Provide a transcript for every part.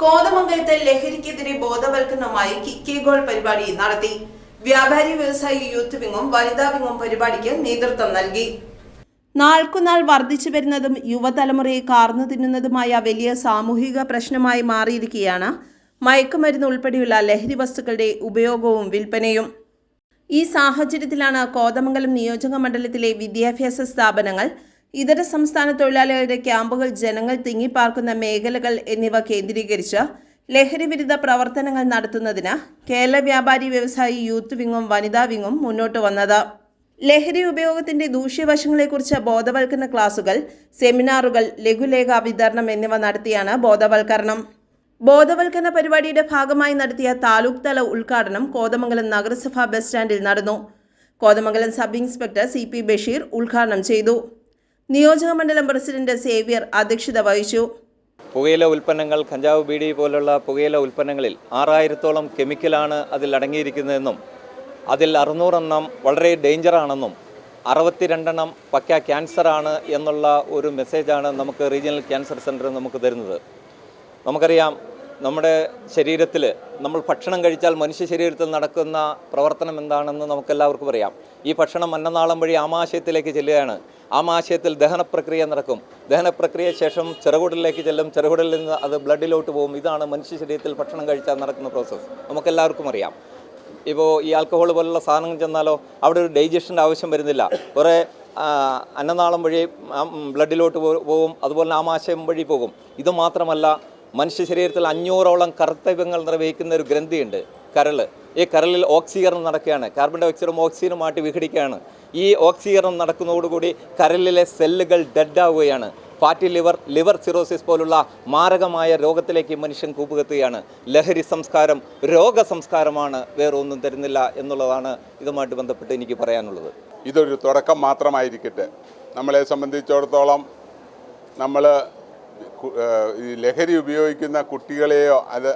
കോതമംഗലത്ത് ലഹരിക്കെതിരെ ബോധവൽക്കരണമായി കിക്കി ഗോൾ പരിപാടി നടത്തി. വ്യാപാരി വ്യവസായി യൂത്ത് വിങ്ങും വനിതാ വിങ്ങും പരിപാടിക്ക് നേതൃത്വം നൽകി. നാൾക്കുനാൾ വർദ്ധിച്ചു വരുന്നതും യുവതലമുറയെ കാർന്നു തിന്നുന്നതുമായ വലിയ സാമൂഹിക പ്രശ്നമായി മാറിയിരിക്കുകയാണ് മയക്കുമരുന്ന് ഉൾപ്പെടെയുള്ള ലഹരി വസ്തുക്കളുടെ ഉപയോഗവും വിൽപ്പനയും. ഈ സാഹചര്യത്തിലാണ് കോതമംഗലം നിയോജക മണ്ഡലത്തിലെ വിദ്യാഭ്യാസ സ്ഥാപനങ്ങൾ ഇതര സംസ്ഥാന തൊഴിലാളികളുടെ ക്യാമ്പുകൾ ജനങ്ങൾ തിങ്ങിപ്പാർക്കുന്ന മേഖലകൾ എന്നിവ കേന്ദ്രീകരിച്ച് ലഹരി വിരുദ്ധ പ്രവർത്തനങ്ങൾ നടത്തുന്നതിന് കേരള വ്യാപാരി വ്യവസായി യൂത്ത് വിങ്ങും വനിതാ വിങ്ങും മുന്നോട്ട് വന്നത്. ലഹരി ഉപയോഗത്തിന്റെ ദൂഷ്യവശങ്ങളെക്കുറിച്ച് ബോധവൽക്കരണ ക്ലാസുകൾ സെമിനാറുകൾ ലഘുലേഖ വിതരണം എന്നിവ നടത്തിയാണ് ബോധവൽക്കരണം. ബോധവൽക്കരണ പരിപാടിയുടെ ഭാഗമായി നടത്തിയ താലൂക്ക് തല ഉദ്ഘാടനം കോതമംഗലം നഗരസഭാ ബസ് സ്റ്റാൻഡിൽ നടന്നു. Kothamangalam sub inspector C P Basheer ഉദ്ഘാടനം ചെയ്തു. നിയോജക മണ്ഡലം പ്രസിഡന്റ് സേവ്യർ അധ്യക്ഷത വഹിച്ചു. പുകയില ഉൽപ്പന്നങ്ങൾ കഞ്ചാവ് ബീഡി പോലുള്ള പുകയില ഉൽപ്പന്നങ്ങളിൽ ആറായിരത്തോളം കെമിക്കലാണ് അതിൽ അടങ്ങിയിരിക്കുന്നതെന്നും അതിൽ അറുന്നൂറെണ്ണം വളരെ ഡേഞ്ചറാണെന്നും അറുപത്തിരണ്ടെണ്ണം പക്ക ക്യാൻസറാണ് എന്നുള്ള ഒരു മെസ്സേജാണ് നമുക്ക് റീജിയണൽ ക്യാൻസർ സെന്റർ നമുക്ക് തരുന്നത്. നമുക്കറിയാം നമ്മുടെ ശരീരത്തിൽ നമ്മൾ ഭക്ഷണം കഴിച്ചാൽ മനുഷ്യ ശരീരത്തിൽ നടക്കുന്ന പ്രവർത്തനം എന്താണെന്ന് നമുക്കെല്ലാവർക്കും അറിയാം. ഈ ഭക്ഷണം അന്നനാളം വഴി ആമാശയത്തിലേക്ക് ചെല്ലുകയാണ്. ആമാശയത്തിൽ ദഹനപ്രക്രിയ നടക്കും. ദഹനപ്രക്രിയ ശേഷം ചെറുകുടലിലേക്ക് ചെല്ലും. ചെറുകുടലിൽ നിന്ന് അത് ബ്ലഡിലോട്ട് പോകും. ഇതാണ് മനുഷ്യ ശരീരത്തിൽ ഭക്ഷണം കഴിച്ചാൽ നടക്കുന്ന പ്രോസസ്സ് നമുക്കെല്ലാവർക്കും അറിയാം. ഇപ്പോൾ ഈ ആൽക്കഹോൾ പോലുള്ള സാധനങ്ങൾ ചെന്നാലോ അവിടെ ഒരു ഡൈജഷന്റെ ആവശ്യം വരുന്നില്ല. കുറേ അന്നനാളം വഴി ബ്ലഡിലോട്ട് പോകും. അതുപോലെ ആമാശയം വഴി പോകും. ഇത് മാത്രമല്ല മനുഷ്യ ശരീരത്തിൽ അഞ്ഞൂറോളം കർത്തവ്യങ്ങൾ നിർവഹിക്കുന്ന ഒരു ഗ്രന്ഥിയുണ്ട് കരൾ ഈ കരളിൽ ഓക്സീകരണം നടക്കുകയാണ്. കാർബൺ ഡൈ ഓക്സൈഡും ഓക്സിജനുമായിട്ട് വിഘടിക്കുകയാണ്. ഈ ഓക്സീകരണം നടക്കുന്നതോടുകൂടി കരളിലെ സെല്ലുകൾ ഡെഡാവുകയാണ് ഫാറ്റി ലിവർ ലിവർ സിറോസിസ് പോലുള്ള മാരകമായ രോഗത്തിലേക്ക് മനുഷ്യൻ കൂപ്പുകെത്തുകയാണ്. ലഹരി സംസ്കാരം രോഗ സംസ്കാരമാണ് വേറെ ഒന്നും തരുന്നില്ല എന്നുള്ളതാണ് ഇതുമായിട്ട് ബന്ധപ്പെട്ട് എനിക്ക് പറയാനുള്ളത്. ഇതൊരു തുടക്കം മാത്രമായിരിക്കട്ടെ. നമ്മളെ സംബന്ധിച്ചിടത്തോളം നമ്മൾ ഈ ലഹരി ഉപയോഗിക്കുന്ന കുട്ടികളെയോ അത്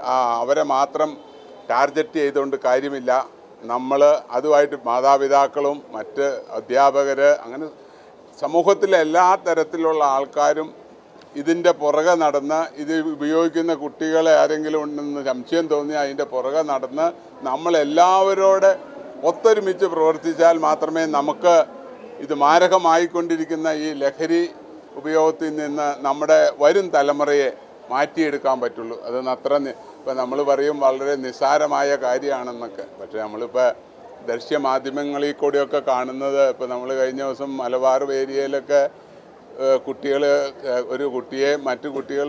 അവരെ മാത്രം ടാർഗറ്റ് ചെയ്തുകൊണ്ട് കാര്യമില്ല. നമ്മൾ അതുമായിട്ട് മാതാപിതാക്കളും മറ്റ് അധ്യാപകർ അങ്ങനെ സമൂഹത്തിലെ എല്ലാ തരത്തിലുള്ള ആൾക്കാരും ഇതിന്റെ പുറകെ നടന്ന് ഇത് ഉപയോഗിക്കുന്ന കുട്ടികളെ ആരെങ്കിലും ഉണ്ടെന്ന് സംശയം തോന്നി അതിന്റെ പുറകെ നടന്ന് നമ്മളെല്ലാവരോട് ഒത്തൊരുമിച്ച് പ്രവർത്തിച്ചാൽ മാത്രമേ നമുക്ക് ഇത് മാരകമായിക്കൊണ്ടിരിക്കുന്ന ഈ ലഹരി ഉപയോഗത്തിൽ നിന്ന് നമ്മുടെ വരും തലമുറയെ മാറ്റിയെടുക്കാൻ പറ്റുള്ളൂ. അത് അത്ര ഇപ്പം നമ്മൾ പറയും വളരെ നിസ്സാരമായ കാര്യമാണെന്നൊക്കെ. പക്ഷേ നമ്മളിപ്പോൾ ദൃശ്യമാധ്യമങ്ങളിൽ കൂടിയൊക്കെ കാണുന്നത് ഇപ്പോൾ നമ്മൾ കഴിഞ്ഞ ദിവസം മലബാർ ഏരിയയിലൊക്കെ കുട്ടികൾ ഒരു കുട്ടിയെ മറ്റു കുട്ടികൾ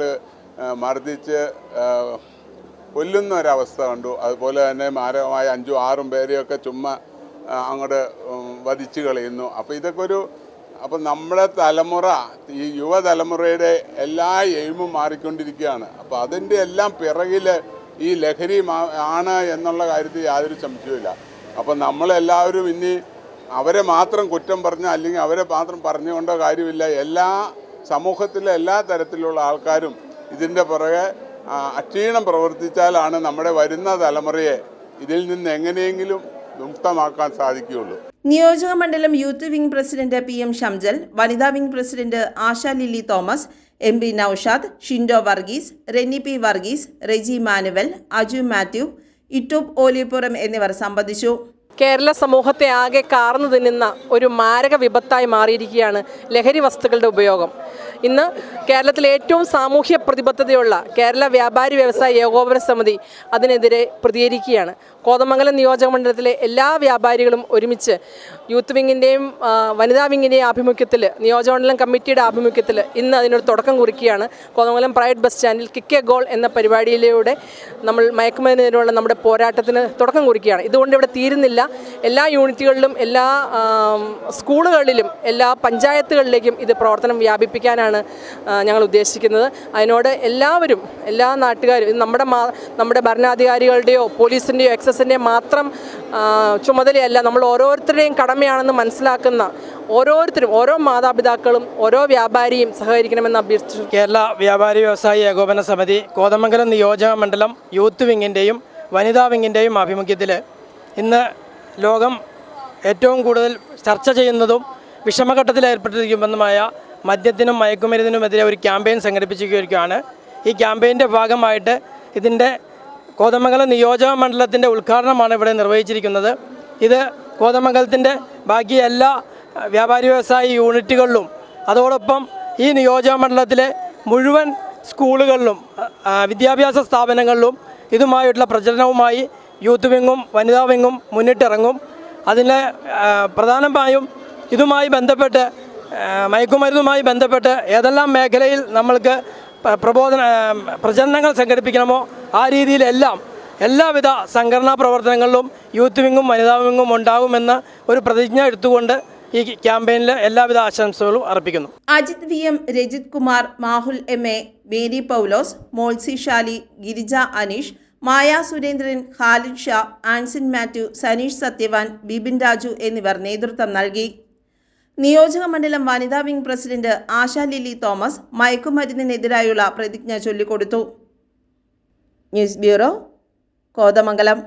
മർദ്ദിച്ച് കൊല്ലുന്ന ഒരവസ്ഥ കണ്ടു. അതുപോലെ തന്നെ മാരകമായ അഞ്ചും ആറും പേരെയൊക്കെ ചുമ്മാ അങ്ങോട്ട് വധിച്ചു കളയുന്നു. അപ്പോൾ ഇതൊക്കെ ഒരു അപ്പം നമ്മുടെ തലമുറ ഈ യുവതലമുറയുടെ എല്ലാ എയിമും മാറിക്കൊണ്ടിരിക്കുകയാണ്. അപ്പോൾ അതിന്റെ എല്ലാം പിറകിൽ ഈ ലഹരി ആണ് എന്നുള്ള കാര്യത്തിൽ യാതൊരു സംശയവുമില്ല. അപ്പം നമ്മളെല്ലാവരും ഇനി അവരെ മാത്രം കുറ്റം പറഞ്ഞ അല്ലെങ്കിൽ അവരെ മാത്രം പറഞ്ഞുകൊണ്ടോ കാര്യമില്ല. എല്ലാ സമൂഹത്തിലെ എല്ലാ തരത്തിലുള്ള ആൾക്കാരും ഇതിന്റെ പുറകെ അക്ഷീണം പ്രവർത്തിച്ചാലാണ് നമ്മുടെ വരുന്ന തലമുറയെ ഇതിൽ നിന്ന് എങ്ങനെയെങ്കിലും മുക്തമാക്കാൻ സാധിക്കുകയുള്ളൂ. നിയോജക മണ്ഡലം youth wing president P M Shamjal വനിതാ wing president Asha Lilly Thomas M P Naushad Shindo Varghese Reni P Varghese Reji Manuel Aju Mathew Ittoop Olippuram എന്നിവർ സംബന്ധിച്ചു. കേരള സമൂഹത്തെ ആകെ കാർന്നു തിന്നുന്ന ഒരു മാരക വിപത്തായി മാറിയിരിക്കുകയാണ് ലഹരി വസ്തുക്കളുടെ ഉപയോഗം. ഇന്ന് കേരളത്തിലെ ഏറ്റവും സാമൂഹ്യ പ്രതിബദ്ധതയുള്ള കേരള വ്യാപാരി വ്യവസായ ഏകോപന സമിതി അതിനെതിരെ പ്രതികരിക്കുകയാണ്. കോതമംഗലം നിയോജക മണ്ഡലത്തിലെ എല്ലാ വ്യാപാരികളും ഒരുമിച്ച് യൂത്ത് വിങ്ങിന്റെയും വനിതാ വിങ്ങിന്റെയും ആഭിമുഖ്യത്തിൽ നിയോജകമണ്ഡലം കമ്മിറ്റിയുടെ ആഭിമുഖ്യത്തിൽ ഇന്ന് അതിനൊരു തുടക്കം കുറിക്കുകയാണ്. കോതമംഗലം പ്രൈഡ് ബസ് സ്റ്റാൻഡിൽ കിക്ക് ഗോൾ എന്ന പരിപാടിയിലൂടെ നമ്മൾ മയക്കുമരുന്നിനുള്ള നമ്മുടെ പോരാട്ടത്തിന് തുടക്കം കുറിക്കുകയാണ്. ഇതുകൊണ്ട് ഇവിടെ തീരുന്നില്ല. എല്ലാ യൂണിറ്റുകളിലും എല്ലാ സ്കൂളുകളിലും എല്ലാ പഞ്ചായത്തുകളിലേക്കും ഇത് പ്രവർത്തനം വ്യാപിപ്പിക്കാനാണ് ഞങ്ങൾ ഉദ്ദേശിക്കുന്നത്. അതിനോട് എല്ലാവരും എല്ലാ നാട്ടുകാരും ഇത് നമ്മുടെ നമ്മുടെ ഭരണാധികാരികളുടെയോ പോലീസിന്റെയോ എക്സസിന്റെയോ മാത്രം ചുമതലയല്ല. നമ്മൾ ഓരോരുത്തരുടെയും കടമയാണെന്ന് മനസ്സിലാക്കുന്ന ഓരോരുത്തരും ഓരോ മാതാപിതാക്കളും ഓരോ വ്യാപാരിയും സഹകരിക്കണമെന്ന് അഭ്യർത്ഥിച്ചു. കേരള വ്യാപാരി വ്യവസായി ഏകോപന സമിതി കോതമംഗലം നിയോജക മണ്ഡലം യൂത്ത് വിങ്ങിന്റെയും വനിതാ വിങ്ങിന്റെയും ആഭിമുഖ്യത്തിൽ ഇന്ന് ലോകം ഏറ്റവും കൂടുതൽ ചർച്ച ചെയ്യുന്നതും വിഷമഘട്ടത്തിൽ ഏർപ്പെട്ടിരിക്കുമെന്നുമായ മദ്യത്തിനും മയക്കുമരുന്നിനുമെതിരെ ഒരു ക്യാമ്പയിൻ സംഘടിപ്പിച്ചിരിക്കുകയാണ്. ഈ ക്യാമ്പയിന്റെ ഭാഗമായിട്ട് ഇതിന്റെ കോതമംഗലം നിയോജക മണ്ഡലത്തിന്റെ ഉദ്ഘാടനമാണ് ഇവിടെ നിർവഹിച്ചിരിക്കുന്നത്. ഇത് കോതമംഗലത്തിന്റെ ബാക്കി എല്ലാ വ്യാപാരി വ്യവസായ യൂണിറ്റുകളിലും അതോടൊപ്പം ഈ നിയോജക മണ്ഡലത്തിലെ മുഴുവൻ സ്കൂളുകളിലും വിദ്യാഭ്യാസ സ്ഥാപനങ്ങളിലും ഇതുമായിട്ടുള്ള പ്രചരണവുമായി യൂത്ത് വിങ്ങും വനിതാ വിങ്ങും മുന്നിട്ടിറങ്ങും. അതിന് പ്രധാനമായും ഇതുമായി ബന്ധപ്പെട്ട് മയക്കുമരുന്നുമായി ബന്ധപ്പെട്ട് ഏതെല്ലാം മേഖലയിൽ നമ്മൾക്ക് പ്രബോധന പ്രചരണങ്ങൾ സംഘടിപ്പിക്കണമോ ആ രീതിയിലെല്ലാം എല്ലാവിധ സംഘടനാ പ്രവർത്തനങ്ങളിലും യൂത്ത് വിങ്ങും വനിതാ വിങ്ങും ഉണ്ടാകുമെന്ന ഒരു പ്രതിജ്ഞ എടുത്തുകൊണ്ട് ഈ ക്യാമ്പയിനിൽ എല്ലാവിധ ആശംസകളും അർപ്പിക്കുന്നു. Ajith V M Rajith Kumar Mahul M A Mary Paulose Molsy Shali Girija Aneesh Maya Surendran Khalid Shah Ansin Mathew Saneesh Sathyavan Bibin Raju എന്നിവർ നേതൃത്വം നൽകി. നിയോജക മണ്ഡലം വനിതാ വിംഗ് പ്രസിഡന്റ് ആശാ ലിലി തോമസ് മയക്കുമരുന്നിനെതിരായുള്ള പ്രതിജ്ഞ ചൊല്ലിക്കൊടുത്തു. News bureau Kothamangalam